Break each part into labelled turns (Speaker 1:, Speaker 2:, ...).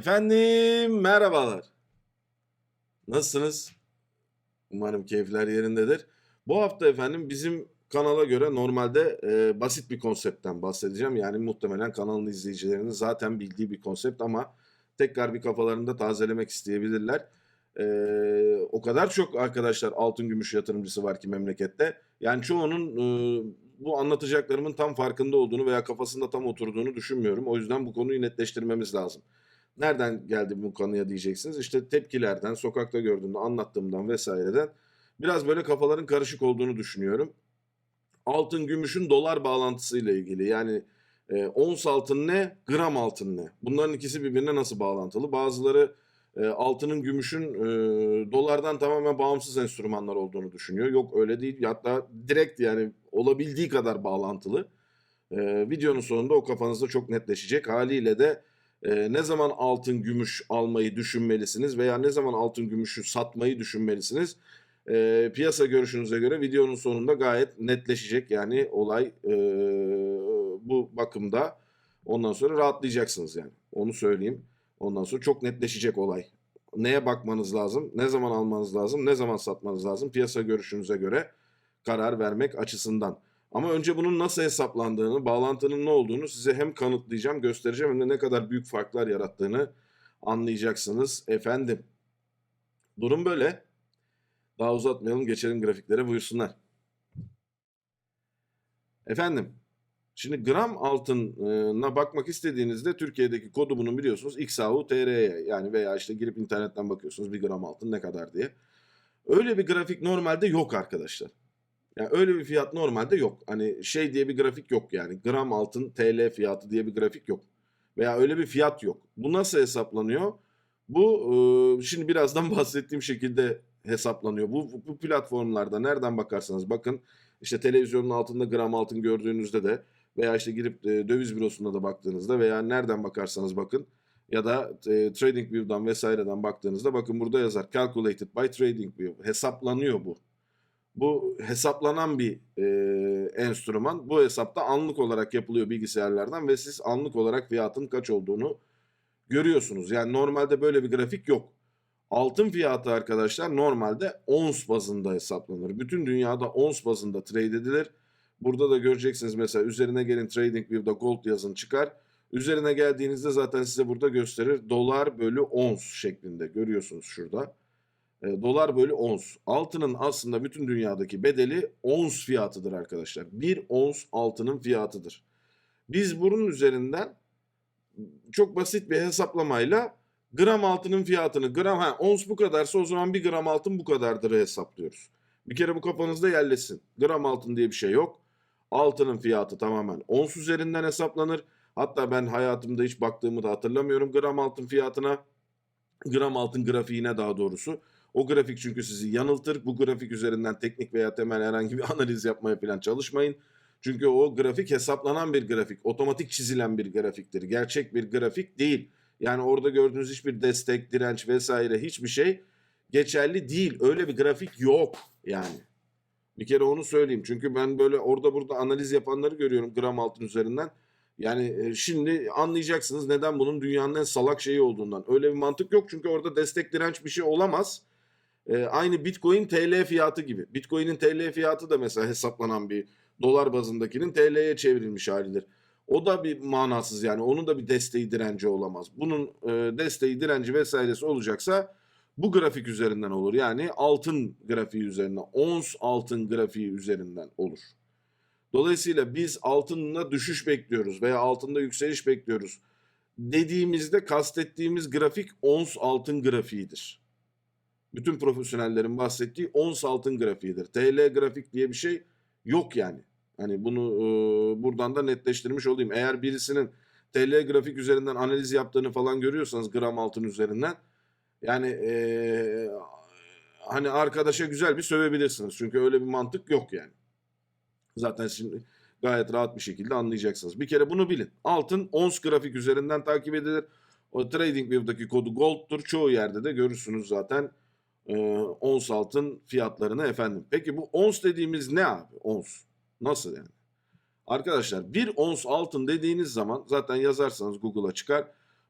Speaker 1: Efendim merhabalar. Nasılsınız? Umarım keyifler yerindedir. Bu hafta efendim bizim kanala göre normalde e, basit bir konseptten bahsedeceğim. Yani muhtemelen kanalın izleyicilerinin zaten bildiği bir konsept ama tekrar bir kafalarında tazelemek isteyebilirler. E, o kadar çok arkadaşlar altın gümüş yatırımcısı var ki memlekette. Yani çoğunun e, bu anlatacaklarımın tam farkında olduğunu veya kafasında tam oturduğunu düşünmüyorum. O yüzden bu konuyu netleştirmemiz lazım. Nereden geldi bu konuya diyeceksiniz. İşte tepkilerden, sokakta gördüğümde anlattığımdan vesaireden biraz böyle kafaların karışık olduğunu düşünüyorum. Altın gümüşün dolar bağlantısıyla ilgili yani e, ons altın ne, gram altın ne? Bunların ikisi birbirine nasıl bağlantılı? Bazıları e, altının gümüşün e, dolardan tamamen bağımsız enstrümanlar olduğunu düşünüyor. Yok öyle değil. Hatta direkt yani olabildiği kadar bağlantılı. E, videonun sonunda o kafanızda çok netleşecek. Haliyle de e, ne zaman altın gümüş almayı düşünmelisiniz veya ne zaman altın gümüşü satmayı düşünmelisiniz? E, piyasa görüşünüze göre videonun sonunda gayet netleşecek. Yani olay e, bu bakımda ondan sonra rahatlayacaksınız yani. Onu söyleyeyim. Ondan sonra çok netleşecek olay. Neye bakmanız lazım? Ne zaman almanız lazım? Ne zaman satmanız lazım? Piyasa görüşünüze göre karar vermek açısından. Ama önce bunun nasıl hesaplandığını, bağlantının ne olduğunu size hem kanıtlayacağım, göstereceğim hem de ne kadar büyük farklar yarattığını anlayacaksınız efendim. Durum böyle. Daha uzatmayalım, geçelim grafiklere buyursunlar. Efendim, şimdi gram altına bakmak istediğinizde Türkiye'deki kodu bunun biliyorsunuz XAU-TR'ye yani veya işte girip internetten bakıyorsunuz bir gram altın ne kadar diye. Öyle bir grafik normalde yok arkadaşlar. Yani öyle bir fiyat normalde yok. Hani şey diye bir grafik yok yani. Gram altın TL fiyatı diye bir grafik yok. Veya öyle bir fiyat yok. Bu nasıl hesaplanıyor? Bu e, şimdi birazdan bahsettiğim şekilde hesaplanıyor. Bu, bu platformlarda nereden bakarsanız bakın işte televizyonun altında gram altın gördüğünüzde de veya işte girip e, döviz bürosunda da baktığınızda veya nereden bakarsanız bakın ya da e, TradingView'dan vesaireden baktığınızda bakın burada yazar calculated by TradingView hesaplanıyor bu. Bu hesaplanan bir e, enstrüman. Bu hesapta anlık olarak yapılıyor bilgisayarlardan ve siz anlık olarak fiyatın kaç olduğunu görüyorsunuz. Yani normalde böyle bir grafik yok. Altın fiyatı arkadaşlar normalde ons bazında hesaplanır. Bütün dünyada ons bazında trade edilir. Burada da göreceksiniz mesela üzerine gelin TradingView'da gold yazın çıkar. Üzerine geldiğinizde zaten size burada gösterir. Dolar bölü ons şeklinde görüyorsunuz şurada. E, dolar bölü ons. Altının aslında bütün dünyadaki bedeli ons fiyatıdır arkadaşlar. Bir ons altının fiyatıdır. Biz bunun üzerinden çok basit bir hesaplamayla gram altının fiyatını gram ha ons bu kadarsa o zaman bir gram altın bu kadardır hesaplıyoruz. Bir kere bu kafanızda yerleşsin. Gram altın diye bir şey yok. Altının fiyatı tamamen ons üzerinden hesaplanır. Hatta ben hayatımda hiç baktığımı da hatırlamıyorum gram altın fiyatına. Gram altın grafiğine daha doğrusu. O grafik çünkü sizi yanıltır. Bu grafik üzerinden teknik veya temel herhangi bir analiz yapmaya falan çalışmayın. Çünkü o grafik hesaplanan bir grafik. Otomatik çizilen bir grafiktir. Gerçek bir grafik değil. Yani orada gördüğünüz hiçbir destek, direnç vesaire hiçbir şey geçerli değil. Öyle bir grafik yok yani. Bir kere onu söyleyeyim. Çünkü ben böyle orada burada analiz yapanları görüyorum gram altın üzerinden. Yani şimdi anlayacaksınız neden bunun dünyanın en salak şeyi olduğundan. Öyle bir mantık yok çünkü orada destek direnç bir şey olamaz. Ee, aynı Bitcoin TL fiyatı gibi. Bitcoin'in TL fiyatı da mesela hesaplanan bir dolar bazındakinin TL'ye çevrilmiş halidir. O da bir manasız yani. Onun da bir desteği direnci olamaz. Bunun e, desteği direnci vesairesi olacaksa bu grafik üzerinden olur. Yani altın grafiği üzerinden, ons altın grafiği üzerinden olur. Dolayısıyla biz altında düşüş bekliyoruz veya altında yükseliş bekliyoruz dediğimizde kastettiğimiz grafik ons altın grafiğidir. Bütün profesyonellerin bahsettiği ons altın grafiğidir. TL grafik diye bir şey yok yani. Hani bunu e, buradan da netleştirmiş olayım. Eğer birisinin TL grafik üzerinden analiz yaptığını falan görüyorsanız gram altın üzerinden yani e, hani arkadaşa güzel bir sövebilirsiniz. Çünkü öyle bir mantık yok yani. Zaten şimdi gayet rahat bir şekilde anlayacaksınız. Bir kere bunu bilin. Altın ons grafik üzerinden takip edilir. O TradingView'daki kodu Gold'tur. Çoğu yerde de görürsünüz zaten e, ons altın fiyatlarını efendim. Peki bu ons dediğimiz ne abi? Ons. Nasıl yani? Arkadaşlar bir ons altın dediğiniz zaman zaten yazarsanız Google'a çıkar.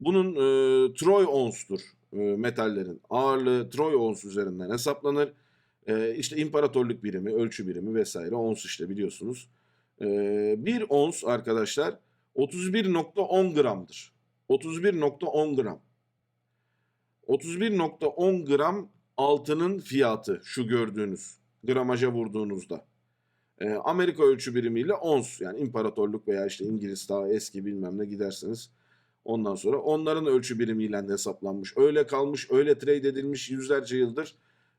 Speaker 1: Bunun e, troy onstur e, metallerin. Ağırlığı troy ons üzerinden hesaplanır. E, işte imparatorluk birimi, ölçü birimi vesaire ons işte biliyorsunuz. E, bir ons arkadaşlar 31.10 gramdır. 31.10 gram. 31.10 gram altının fiyatı şu gördüğünüz gramaja vurduğunuzda. E, Amerika ölçü birimiyle ons yani imparatorluk veya işte İngiliz daha eski bilmem ne giderseniz ondan sonra onların ölçü birimiyle hesaplanmış. Öyle kalmış, öyle trade edilmiş yüzlerce yıldır.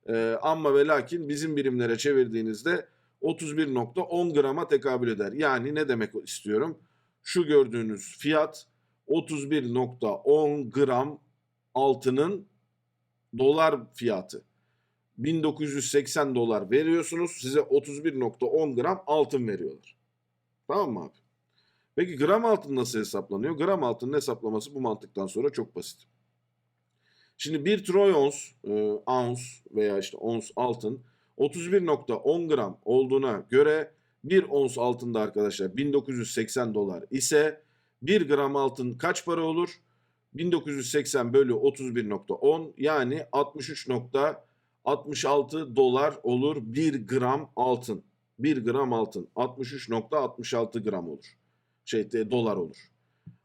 Speaker 1: E, ama ve lakin bizim birimlere çevirdiğinizde 31.10 grama tekabül eder. Yani ne demek istiyorum? Şu gördüğünüz fiyat 31.10 gram altının dolar fiyatı. 1980 dolar veriyorsunuz size 31.10 gram altın veriyorlar. Tamam mı abi? Peki gram altın nasıl hesaplanıyor? Gram altının hesaplaması bu mantıktan sonra çok basit. Şimdi bir troy ons, e, ounce veya işte ons altın 31.10 gram olduğuna göre bir ons altında arkadaşlar 1980 dolar ise 1 gram altın kaç para olur? 1980 bölü 31.10 yani 63.66 dolar olur 1 gram altın. 1 gram altın 63.66 gram olur. Şey dolar olur.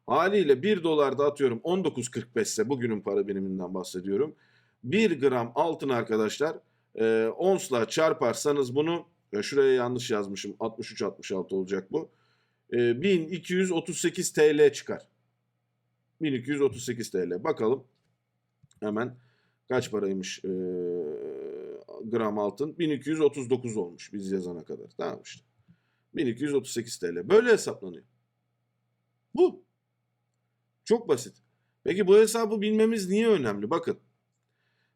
Speaker 1: Haliyle 1 dolar da atıyorum 19.45 ise bugünün para biriminden bahsediyorum. 1 gram altın arkadaşlar e, onsla çarparsanız bunu ya şuraya yanlış yazmışım 63-66 olacak bu. E, 1238 TL çıkar. 1238 TL. Bakalım hemen kaç paraymış e, gram altın? 1239 olmuş biz yazana kadar. Tamam işte. 1238 TL. Böyle hesaplanıyor. Bu. Çok basit. Peki bu hesabı bilmemiz niye önemli? Bakın.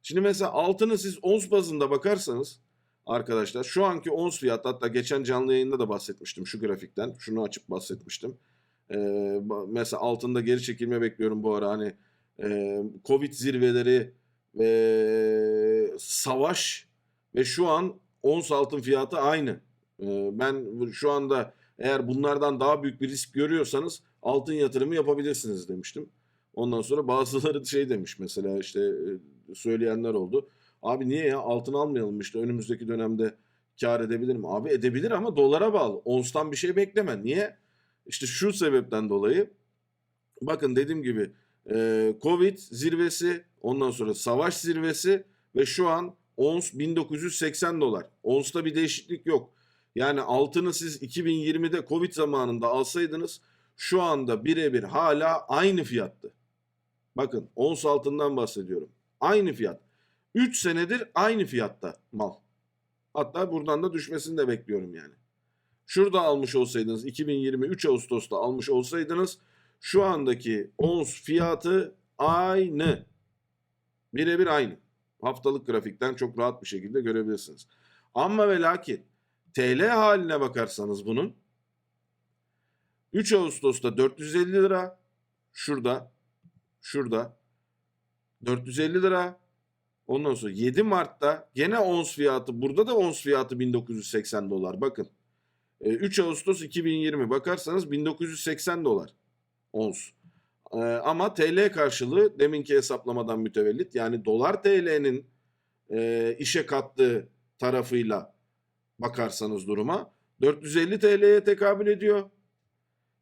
Speaker 1: Şimdi mesela altını siz ons bazında bakarsanız arkadaşlar şu anki ons fiyatı hatta geçen canlı yayında da bahsetmiştim şu grafikten. Şunu açıp bahsetmiştim. Ee, mesela altında geri çekilme bekliyorum bu ara hani e, Covid zirveleri ve savaş ve şu an ons altın fiyatı aynı. Ee, ben şu anda eğer bunlardan daha büyük bir risk görüyorsanız altın yatırımı yapabilirsiniz demiştim. Ondan sonra bazıları şey demiş mesela işte e, söyleyenler oldu. Abi niye ya altın almayalım işte önümüzdeki dönemde kar edebilir mi? Abi edebilir ama dolara bağlı. Onstan bir şey bekleme. Niye? İşte şu sebepten dolayı bakın dediğim gibi e, Covid zirvesi ondan sonra savaş zirvesi ve şu an ons 1980 dolar. Ons'ta bir değişiklik yok. Yani altını siz 2020'de Covid zamanında alsaydınız şu anda birebir hala aynı fiyattı. Bakın ons altından bahsediyorum. Aynı fiyat. 3 senedir aynı fiyatta mal. Hatta buradan da düşmesini de bekliyorum yani. Şurada almış olsaydınız 2023 Ağustos'ta almış olsaydınız şu andaki ons fiyatı aynı. Birebir aynı. Haftalık grafikten çok rahat bir şekilde görebilirsiniz. Ama ve lakin TL haline bakarsanız bunun 3 Ağustos'ta 450 lira şurada şurada 450 lira ondan sonra 7 Mart'ta gene ons fiyatı burada da ons fiyatı 1980 dolar bakın 3 Ağustos 2020 bakarsanız 1980 dolar ons ama TL karşılığı deminki hesaplamadan mütevellit yani dolar TL'nin işe kattığı tarafıyla bakarsanız duruma 450 TL'ye tekabül ediyor.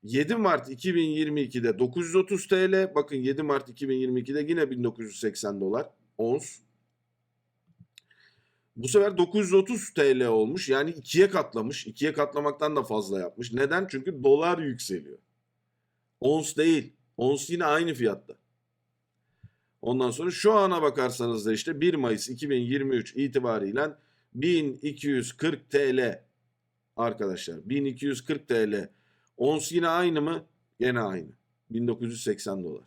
Speaker 1: 7 Mart 2022'de 930 TL. Bakın 7 Mart 2022'de yine 1980 dolar ons. Bu sefer 930 TL olmuş. Yani ikiye katlamış. İkiye katlamaktan da fazla yapmış. Neden? Çünkü dolar yükseliyor. Ons değil. Ons yine aynı fiyatta. Ondan sonra şu ana bakarsanız da işte 1 Mayıs 2023 itibariyle 1240 TL arkadaşlar. 1240 TL. Ons yine aynı mı? Yine aynı. 1980 dolar.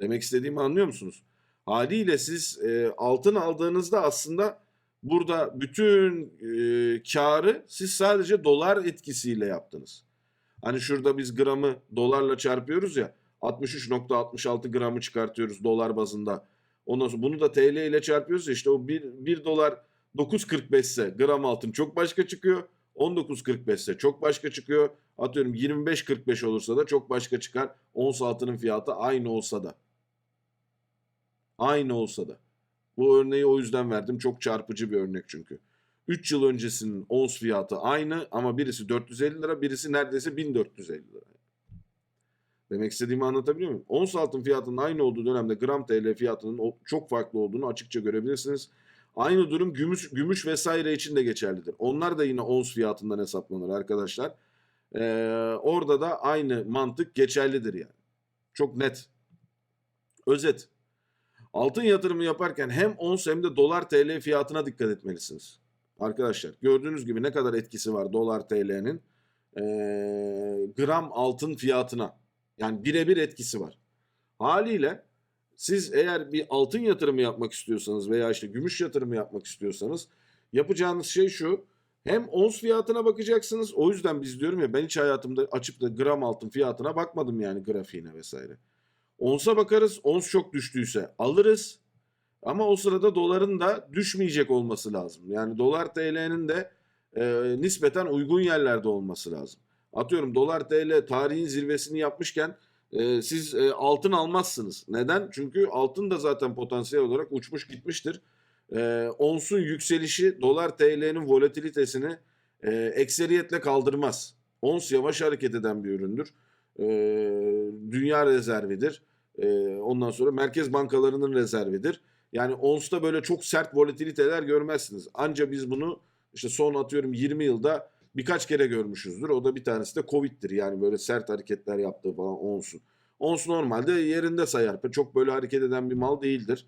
Speaker 1: Demek istediğimi anlıyor musunuz? Haliyle siz e, altın aldığınızda aslında burada bütün e, karı siz sadece dolar etkisiyle yaptınız. Hani şurada biz gramı dolarla çarpıyoruz ya 63.66 gramı çıkartıyoruz dolar bazında. Ondan sonra bunu da TL ile çarpıyoruz ya işte o 1, 1 dolar 9.45 ise gram altın çok başka çıkıyor. 19.45 ise çok başka çıkıyor. Atıyorum 25.45 olursa da çok başka çıkar. Ons altının fiyatı aynı olsa da. Aynı olsa da. Bu örneği o yüzden verdim. Çok çarpıcı bir örnek çünkü. 3 yıl öncesinin ons fiyatı aynı ama birisi 450 lira, birisi neredeyse 1450 lira. Demek istediğimi anlatabiliyor muyum? Ons altın fiyatının aynı olduğu dönemde gram TL fiyatının çok farklı olduğunu açıkça görebilirsiniz. Aynı durum gümüş, gümüş vesaire için de geçerlidir. Onlar da yine ons fiyatından hesaplanır arkadaşlar. Ee, orada da aynı mantık geçerlidir yani. Çok net. Özet. Altın yatırımı yaparken hem ons hem de dolar TL fiyatına dikkat etmelisiniz. Arkadaşlar gördüğünüz gibi ne kadar etkisi var dolar TL'nin ee, gram altın fiyatına. Yani birebir etkisi var. Haliyle siz eğer bir altın yatırımı yapmak istiyorsanız veya işte gümüş yatırımı yapmak istiyorsanız yapacağınız şey şu. Hem ons fiyatına bakacaksınız. O yüzden biz diyorum ya ben hiç hayatımda açıp da gram altın fiyatına bakmadım yani grafiğine vesaire. Onsa bakarız. Ons çok düştüyse alırız. Ama o sırada doların da düşmeyecek olması lazım. Yani dolar TL'nin de e, nispeten uygun yerlerde olması lazım. Atıyorum dolar TL tarihin zirvesini yapmışken e, siz e, altın almazsınız. Neden? Çünkü altın da zaten potansiyel olarak uçmuş gitmiştir. E, onsun yükselişi dolar TL'nin volatilitesini e, ekseriyetle kaldırmaz. Ons yavaş hareket eden bir üründür. E, dünya rezervidir. E, ondan sonra merkez bankalarının rezervidir. Yani onsta böyle çok sert volatiliteler görmezsiniz. Anca biz bunu işte son atıyorum 20 yılda birkaç kere görmüşüzdür. O da bir tanesi de Covid'dir. Yani böyle sert hareketler yaptığı falan onsun. Ons normalde yerinde sayar. Çok böyle hareket eden bir mal değildir.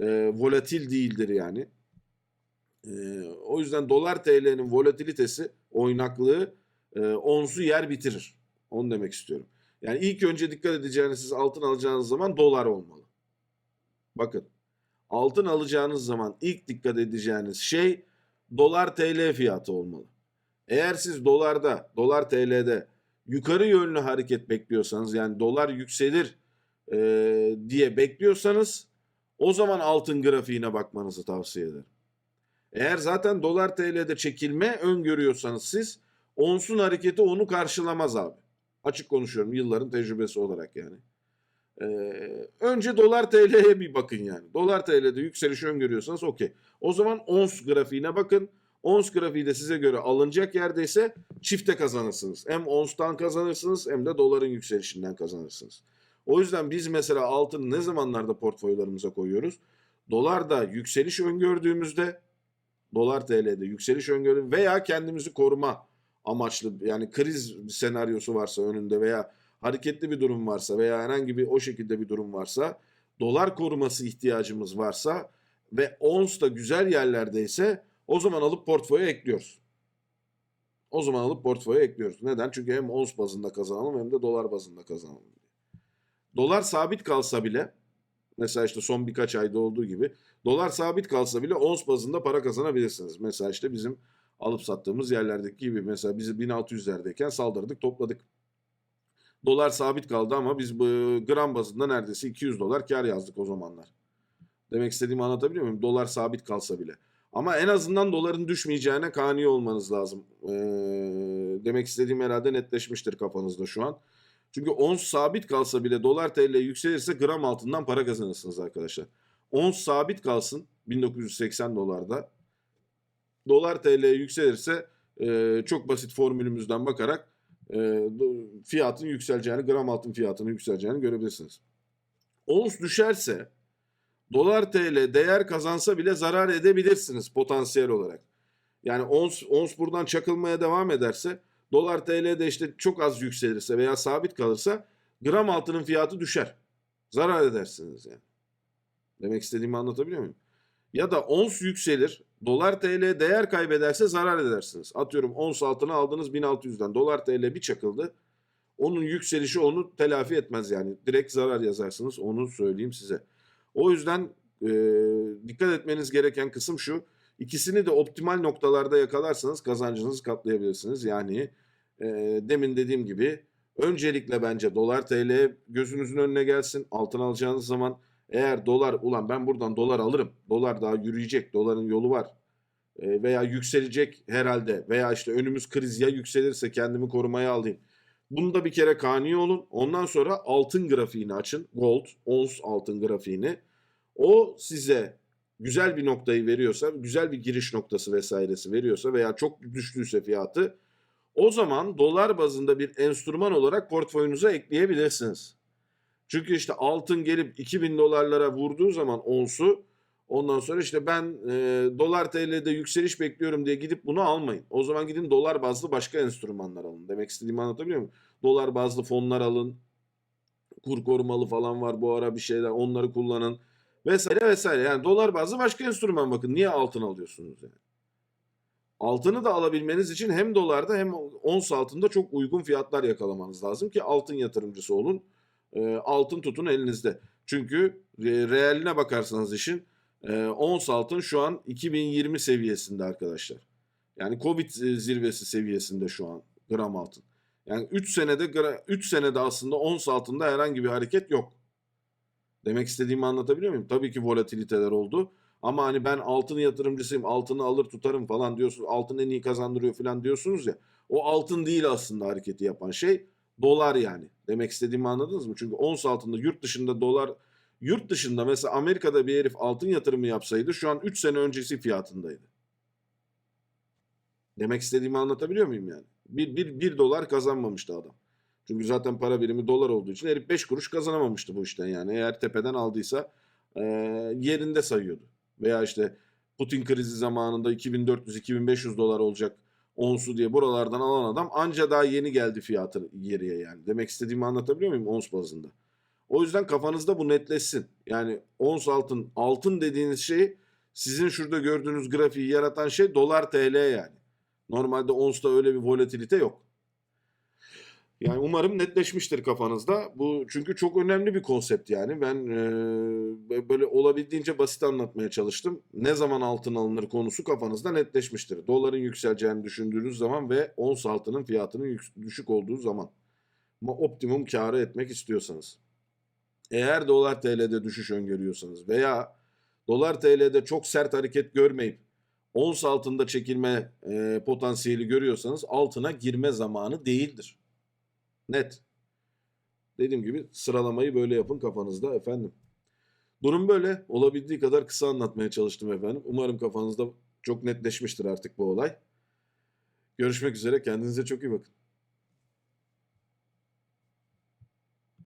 Speaker 1: E, volatil değildir yani. E, o yüzden dolar TL'nin volatilitesi, oynaklığı e, onsu yer bitirir. Onu demek istiyorum. Yani ilk önce dikkat edeceğiniz siz altın alacağınız zaman dolar olmalı. Bakın altın alacağınız zaman ilk dikkat edeceğiniz şey dolar TL fiyatı olmalı. Eğer siz dolarda, dolar TL'de yukarı yönlü hareket bekliyorsanız yani dolar yükselir e, diye bekliyorsanız o zaman altın grafiğine bakmanızı tavsiye ederim. Eğer zaten dolar TL'de çekilme öngörüyorsanız siz onsun hareketi onu karşılamaz abi. Açık konuşuyorum yılların tecrübesi olarak yani. Ee, önce dolar TL'ye bir bakın yani. Dolar TL'de yükseliş öngörüyorsanız okey. O zaman ons grafiğine bakın. Ons grafiği de size göre alınacak yerdeyse çifte kazanırsınız. Hem onstan kazanırsınız hem de doların yükselişinden kazanırsınız. O yüzden biz mesela altını ne zamanlarda portföylerimize koyuyoruz? Dolarda yükseliş öngördüğümüzde dolar TL'de yükseliş öngörü veya kendimizi koruma amaçlı yani kriz senaryosu varsa önünde veya hareketli bir durum varsa veya herhangi bir o şekilde bir durum varsa dolar koruması ihtiyacımız varsa ve ons da güzel yerlerdeyse o zaman alıp portföye ekliyoruz. O zaman alıp portföye ekliyoruz. Neden? Çünkü hem ons bazında kazanalım hem de dolar bazında kazanalım. Dolar sabit kalsa bile mesela işte son birkaç ayda olduğu gibi dolar sabit kalsa bile ons bazında para kazanabilirsiniz. Mesela işte bizim alıp sattığımız yerlerdeki gibi mesela bizi 1600'lerdeyken saldırdık topladık. Dolar sabit kaldı ama biz bu gram bazında neredeyse 200 dolar kar yazdık o zamanlar. Demek istediğimi anlatabiliyor muyum? Dolar sabit kalsa bile. Ama en azından doların düşmeyeceğine kani olmanız lazım. Ee, demek istediğim herhalde netleşmiştir kafanızda şu an. Çünkü ons sabit kalsa bile dolar TL yükselirse gram altından para kazanırsınız arkadaşlar. Ons sabit kalsın 1980 dolarda. Dolar TL yükselirse e, çok basit formülümüzden bakarak e, fiyatın yükseleceğini, gram altın fiyatının yükseleceğini görebilirsiniz. Ons düşerse dolar TL değer kazansa bile zarar edebilirsiniz potansiyel olarak. Yani ons, ons buradan çakılmaya devam ederse dolar TL'de işte çok az yükselirse veya sabit kalırsa gram altının fiyatı düşer. Zarar edersiniz yani. Demek istediğimi anlatabiliyor muyum? Ya da ons yükselir, dolar TL değer kaybederse zarar edersiniz. Atıyorum ons altını aldınız 1600'den, dolar TL bir çakıldı. Onun yükselişi onu telafi etmez yani. Direkt zarar yazarsınız onu söyleyeyim size. O yüzden e, dikkat etmeniz gereken kısım şu. İkisini de optimal noktalarda yakalarsanız kazancınızı katlayabilirsiniz. Yani e, demin dediğim gibi öncelikle bence dolar TL gözünüzün önüne gelsin. Altın alacağınız zaman eğer dolar ulan ben buradan dolar alırım. Dolar daha yürüyecek. Doların yolu var. e, veya yükselecek herhalde veya işte önümüz kriz ya yükselirse kendimi korumaya alayım. Bunda bir kere kani olun. Ondan sonra altın grafiğini açın. Gold, ons altın grafiğini. O size güzel bir noktayı veriyorsa, güzel bir giriş noktası vesairesi veriyorsa veya çok düştüyse fiyatı o zaman dolar bazında bir enstrüman olarak portföyünüze ekleyebilirsiniz. Çünkü işte altın gelip 2000 dolarlara vurduğu zaman onsu ondan sonra işte ben e, dolar TL'de yükseliş bekliyorum diye gidip bunu almayın. O zaman gidin dolar bazlı başka enstrümanlar alın. Demek istediğimi anlatabiliyor muyum? Dolar bazlı fonlar alın. Kur korumalı falan var bu ara bir şeyler onları kullanın vesaire vesaire. Yani dolar bazlı başka enstrüman bakın. Niye altın alıyorsunuz yani? Altını da alabilmeniz için hem dolarda hem ons altında çok uygun fiyatlar yakalamanız lazım ki altın yatırımcısı olun. E, altın tutun elinizde. Çünkü e, realine bakarsanız işin e, ons altın şu an 2020 seviyesinde arkadaşlar. Yani Covid e, zirvesi seviyesinde şu an gram altın. Yani 3 senede 3 senede aslında ons altında herhangi bir hareket yok. Demek istediğimi anlatabiliyor muyum? Tabii ki volatiliteler oldu. Ama hani ben altın yatırımcısıyım, altını alır tutarım falan diyorsunuz. Altın en iyi kazandırıyor falan diyorsunuz ya. O altın değil aslında hareketi yapan şey. Dolar yani. Demek istediğimi anladınız mı? Çünkü ons altında yurt dışında dolar yurt dışında mesela Amerika'da bir herif altın yatırımı yapsaydı şu an 3 sene öncesi fiyatındaydı. Demek istediğimi anlatabiliyor muyum yani? Bir, bir, bir dolar kazanmamıştı adam. Çünkü zaten para birimi dolar olduğu için herif 5 kuruş kazanamamıştı bu işten yani. Eğer tepeden aldıysa e, yerinde sayıyordu. Veya işte Putin krizi zamanında 2400-2500 dolar olacak onsu diye buralardan alan adam anca daha yeni geldi fiyatı geriye yani. Demek istediğimi anlatabiliyor muyum ons bazında? O yüzden kafanızda bu netleşsin. Yani ons altın, altın dediğiniz şey sizin şurada gördüğünüz grafiği yaratan şey dolar TL yani. Normalde onsta öyle bir volatilite yok. Yani umarım netleşmiştir kafanızda. Bu çünkü çok önemli bir konsept yani. Ben e, böyle olabildiğince basit anlatmaya çalıştım. Ne zaman altın alınır konusu kafanızda netleşmiştir. Doların yükseleceğini düşündüğünüz zaman ve ons altının fiyatının düşük olduğu zaman. Ama optimum karı etmek istiyorsanız. Eğer dolar TL'de düşüş öngörüyorsanız veya dolar TL'de çok sert hareket görmeyip ons altında çekilme e, potansiyeli görüyorsanız altına girme zamanı değildir. Net. Dediğim gibi sıralamayı böyle yapın kafanızda efendim. Durum böyle. Olabildiği kadar kısa anlatmaya çalıştım efendim. Umarım kafanızda çok netleşmiştir artık bu olay. Görüşmek üzere. Kendinize çok iyi bakın.